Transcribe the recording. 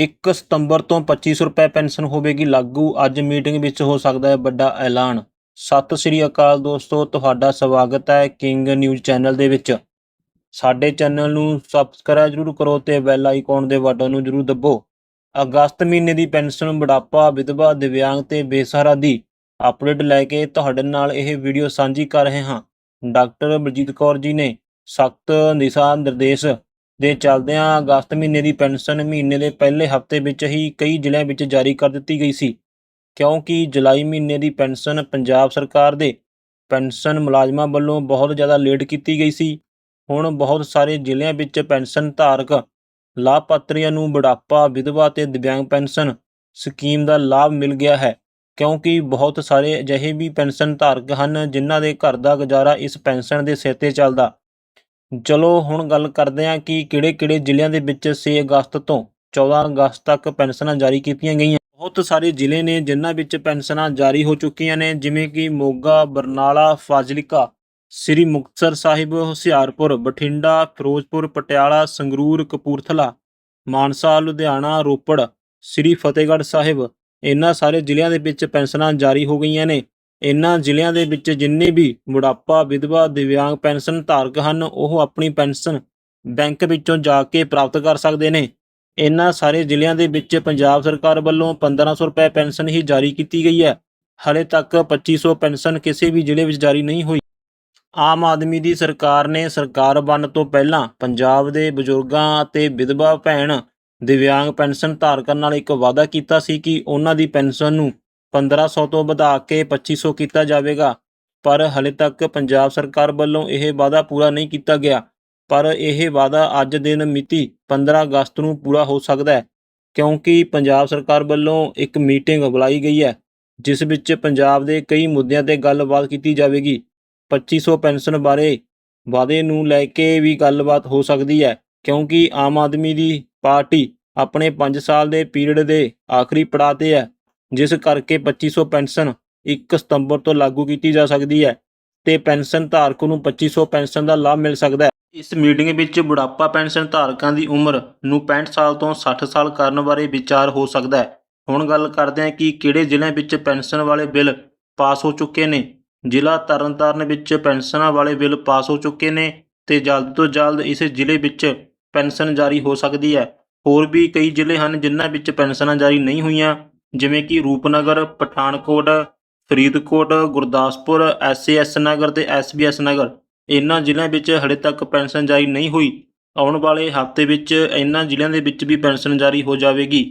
1 ਸਤੰਬਰ ਤੋਂ 2500 ਰੁਪਏ ਪੈਨਸ਼ਨ ਹੋਵੇਗੀ, ਲਾਗੂ ਅੱਜ ਮੀਟਿੰਗ ਵਿੱਚ ਹੋ ਸਕਦਾ ਹੈ ਵੱਡਾ ਐਲਾਨ। ਸਤਿ ਸ੍ਰੀ ਅਕਾਲ ਦੋਸਤੋ, ਤੁਹਾਡਾ ਸਵਾਗਤ ਹੈ ਕਿੰਗ ਨਿਊਜ਼ ਚੈਨਲ ਦੇ ਵਿੱਚ। ਸਾਡੇ ਚੈਨਲ ਨੂੰ ਸਬਸਕ੍ਰਾਈਬ ਜਰੂਰ ਕਰੋ ਤੇ ਬੈਲ ਆਈਕਨ ਦੇ ਬਟਨ ਨੂੰ ਜਰੂਰ ਦੱਬੋ। ਅਗਸਤ ਮਹੀਨੇ ਦੀ ਪੈਨਸ਼ਨ, ਬੁਢਾਪਾ, ਵਿਧਵਾ, ਦਿਵਿਆਂਗ ਤੇ ਬੇਸਹਾਰਾ ਦੀ ਅਪਡੇਟ ਲੈ ਕੇ ਤੁਹਾਡੇ ਨਾਲ ਇਹ ਵੀਡੀਓ ਸਾਂਝੀ ਕਰ ਰਹੇ ਹਾਂ। ਡਾਕਟਰ ਬਲਜੀਤ ਕੌਰ ਜੀ ਨੇ ਸਖਤ ਦਿਸ਼ਾ ਨਿਰਦੇਸ਼ ਦੇ ਚੱਲਦਿਆਂ ਅਗਸਤ ਮਹੀਨੇ ਦੀ ਪੈਨਸ਼ਨ ਮਹੀਨੇ ਦੇ ਪਹਿਲੇ ਹਫ਼ਤੇ ਵਿੱਚ ਹੀ ਕਈ ਜ਼ਿਲ੍ਹਿਆਂ ਵਿੱਚ ਜਾਰੀ ਕਰ ਦਿੱਤੀ ਗਈ ਸੀ। ਕਿਉਂਕਿ ਜੁਲਾਈ ਮਹੀਨੇ ਦੀ ਪੈਨਸ਼ਨ ਪੰਜਾਬ ਸਰਕਾਰ ਦੇ ਪੈਨਸ਼ਨ ਮੁਲਾਜ਼ਮਾਂ ਵੱਲੋਂ ਬਹੁਤ ਜ਼ਿਆਦਾ ਲੇਟ ਕੀਤੀ ਗਈ ਸੀ। ਹੁਣ ਬਹੁਤ ਸਾਰੇ ਜ਼ਿਲ੍ਹਿਆਂ ਵਿੱਚ ਪੈਨਸ਼ਨ ਧਾਰਕ ਲਾਭਪਾਤਰੀਆਂ ਨੂੰ ਬੁਢਾਪਾ, ਵਿਧਵਾ ਤੇ ਦਿਵਿਆਂਗ ਪੈਨਸ਼ਨ ਸਕੀਮ ਦਾ ਲਾਭ ਮਿਲ ਗਿਆ ਹੈ। ਕਿਉਂਕਿ ਬਹੁਤ ਸਾਰੇ ਅਜਿਹੇ ਵੀ ਪੈਨਸ਼ਨ ਧਾਰਕ ਹਨ ਜਿਨ੍ਹਾਂ ਦੇ ਘਰ ਦਾ ਗੁਜ਼ਾਰਾ ਇਸ ਪੈਨਸ਼ਨ ਦੇ ਸਿਰ ਤੇ ਚੱਲਦਾ। ਚਲੋ, ਹੁਣ ਗੱਲ ਕਰਦੇ ਹਾਂ ਕਿ ਕਿਹੜੇ-ਕਿਹੜੇ ਜ਼ਿਲ੍ਹਿਆਂ ਦੇ ਵਿੱਚ 6 ਅਗਸਤ ਤੋਂ 14 ਅਗਸਤ ਤੱਕ ਪੈਨਸ਼ਨਾਂ ਜਾਰੀ ਕੀਤੀਆਂ ਗਈਆਂ। ਬਹੁਤ ਸਾਰੇ ਜ਼ਿਲ੍ਹੇ ਨੇ ਜਿਨ੍ਹਾਂ ਵਿੱਚ ਪੈਨਸ਼ਨਾਂ ਜਾਰੀ ਹੋ ਚੁੱਕੀਆਂ ਨੇ, ਜਿਵੇਂ ਕਿ ਮੋਗਾ, ਬਰਨਾਲਾ, ਫਾਜ਼ਿਲਕਾ, ਸ੍ਰੀ ਮੁਕਤਸਰ ਸਾਹਿਬ, ਹੁਸ਼ਿਆਰਪੁਰ, ਬਠਿੰਡਾ, ਫਿਰੋਜ਼ਪੁਰ, ਪਟਿਆਲਾ, ਸੰਗਰੂਰ, ਕਪੂਰਥਲਾ, ਮਾਨਸਾ, ਲੁਧਿਆਣਾ, ਰੋਪੜ, ਸ੍ਰੀ ਫਤਿਹਗੜ੍ਹ ਸਾਹਿਬ। ਇਹਨਾਂ ਸਾਰੇ ਜ਼ਿਲ੍ਹਿਆਂ ਦੇ ਵਿੱਚ ਪੈਨਸ਼ਨਾਂ ਜਾਰੀ ਹੋ ਗਈਆਂ ਨੇ। ਇਹਨਾਂ ਜ਼ਿਲ੍ਹਿਆਂ ਦੇ ਵਿੱਚ ਜਿੰਨੇ ਵੀ ਬੁਢਾਪਾ, ਵਿਧਵਾ, ਦਿਵਿਆਂਗ ਪੈਨਸ਼ਨ ਧਾਰਕ ਹਨ, ਉਹ ਆਪਣੀ ਪੈਨਸ਼ਨ ਬੈਂਕ ਵਿੱਚੋਂ ਜਾ ਕੇ ਪ੍ਰਾਪਤ ਕਰ ਸਕਦੇ ਨੇ। ਇਹਨਾਂ ਸਾਰੇ ਜ਼ਿਲ੍ਹਿਆਂ ਦੇ ਵਿੱਚ ਪੰਜਾਬ ਸਰਕਾਰ ਵੱਲੋਂ 1500 ਰੁਪਏ ਪੈਨਸ਼ਨ ਹੀ ਜਾਰੀ ਕੀਤੀ ਗਈ ਹੈ। ਹਲੇ ਤੱਕ 2500 ਪੈਨਸ਼ਨ ਕਿਸੇ ਵੀ ਜ਼ਿਲ੍ਹੇ ਵਿੱਚ ਜਾਰੀ ਨਹੀਂ ਹੋਈ। ਆਮ ਆਦਮੀ ਦੀ ਸਰਕਾਰ ਨੇ ਸਰਕਾਰ ਬਣਨ ਤੋਂ ਪਹਿਲਾਂ ਪੰਜਾਬ ਦੇ ਬਜ਼ੁਰਗਾਂ ਅਤੇ ਵਿਧਵਾ ਭੈਣ, ਦਿਵਿਆਂਗ ਪੈਨਸ਼ਨ ਧਾਰਕਾਂ ਨਾਲ ਇੱਕ ਵਾਅਦਾ ਕੀਤਾ ਸੀ ਕਿ ਉਹਨਾਂ ਦੀ ਪੈਨਸ਼ਨ ਨੂੰ 1500 ਤੋਂ ਵਧਾ ਕੇ 2500 ਕੀਤਾ ਜਾਵੇਗਾ। ਪਰ ਹਲੇ ਤੱਕ ਪੰਜਾਬ ਸਰਕਾਰ ਵੱਲੋਂ ਇਹ ਵਾਅਦਾ ਪੂਰਾ ਨਹੀਂ ਕੀਤਾ ਗਿਆ। ਪਰ ਇਹ ਵਾਅਦਾ ਅੱਜ ਦਿਨ ਮਿਤੀ 15 ਅਗਸਤ ਨੂੰ ਪੂਰਾ ਹੋ ਸਕਦਾ ਹੈ, ਕਿਉਂਕਿ ਪੰਜਾਬ ਸਰਕਾਰ ਵੱਲੋਂ ਇੱਕ ਮੀਟਿੰਗ ਬੁਲਾਈ ਗਈ ਹੈ, ਜਿਸ ਵਿੱਚ ਪੰਜਾਬ ਦੇ ਕਈ ਮੁੱਦਿਆਂ ਤੇ ਗੱਲਬਾਤ ਕੀਤੀ ਜਾਵੇਗੀ। 2500 ਪੈਨਸ਼ਨ ਬਾਰੇ ਵਾਅਦੇ ਨੂੰ ਲੈ ਕੇ ਵੀ ਗੱਲਬਾਤ ਹੋ ਸਕਦੀ ਹੈ, ਕਿਉਂਕਿ ਆਮ ਆਦਮੀ ਦੀ ਪਾਰਟੀ ਆਪਣੇ 5 ਸਾਲ ਦੇ ਪੀਰੀਅਡ ਦੇ ਆਖਰੀ ਪੜਾਅ ਤੇ ਹੈ। ਜਿਸ ਕਰਕੇ 2500 ਪੈਨਸ਼ਨ 1 ਸਤੰਬਰ ਤੋਂ ਲਾਗੂ ਕੀਤੀ ਜਾ ਸਕਦੀ ਹੈ ਤੇ ਪੈਨਸ਼ਨ ਧਾਰਕ ਨੂੰ 2500 ਪੈਨਸ਼ਨ ਦਾ ਲਾਭ ਮਿਲ ਸਕਦਾ ਹੈ। ਇਸ ਮੀਟਿੰਗ ਵਿੱਚ ਬੁਢਾਪਾ ਪੈਨਸ਼ਨ ਧਾਰਕਾਂ ਦੀ ਉਮਰ ਨੂੰ 65 ਸਾਲ ਤੋਂ 60 ਸਾਲ ਕਰਨ ਬਾਰੇ ਵਿਚਾਰ ਹੋ ਸਕਦਾ ਹੈ। ਹੁਣ ਗੱਲ ਕਰਦੇ ਹਾਂ ਕਿ ਕਿਹੜੇ ਜ਼ਿਲ੍ਹਿਆਂ ਵਿੱਚ ਪੈਨਸ਼ਨ ਵਾਲੇ ਬਿੱਲ ਪਾਸ ਹੋ ਚੁੱਕੇ ਨੇ। ਜ਼ਿਲ੍ਹਾ ਤਰਨਤਾਰਨ ਵਿੱਚ ਪੈਨਸ਼ਨਾਂ ਵਾਲੇ ਬਿੱਲ ਪਾਸ ਹੋ ਚੁੱਕੇ ਨੇ ਤੇ ਜਲਦ ਤੋਂ ਜਲਦ ਇਸ ਜ਼ਿਲ੍ਹੇ ਵਿੱਚ ਪੈਨਸ਼ਨ ਜਾਰੀ ਹੋ ਸਕਦੀ ਹੈ। ਹੋਰ ਵੀ ਕਈ ਜ਼ਿਲ੍ਹੇ ਹਨ ਜਿਨ੍ਹਾਂ ਵਿੱਚ ਪੈਨਸ਼ਨਾਂ ਜਾਰੀ ਨਹੀਂ ਹੋਈਆਂ। ਜਿਵੇਂ ਕਿ ਰੂਪਨਗਰ, ਪਠਾਨਕੋਟ, ਫਰੀਦਕੋਟ, ਗੁਰਦਾਸਪੁਰ ਐਸਏਐਸ ਨਗਰ ਤੇ ਐਸਬੀਐਸ ਨਗਰ। ਇਹਨਾਂ ਜ਼ਿਲ੍ਹਿਆਂ ਵਿੱਚ ਹਲੇ ਤੱਕ ਪੈਨਸ਼ਨ ਜਾਰੀ ਨਹੀਂ ਹੋਈ। ਆਉਣ ਵਾਲੇ ਹਫ਼ਤੇ ਵਿੱਚ ਇਹਨਾਂ ਜ਼ਿਲ੍ਹਿਆਂ ਦੇ ਵਿੱਚ ਵੀ ਪੈਨਸ਼ਨ ਜਾਰੀ ਹੋ ਜਾਵੇਗੀ।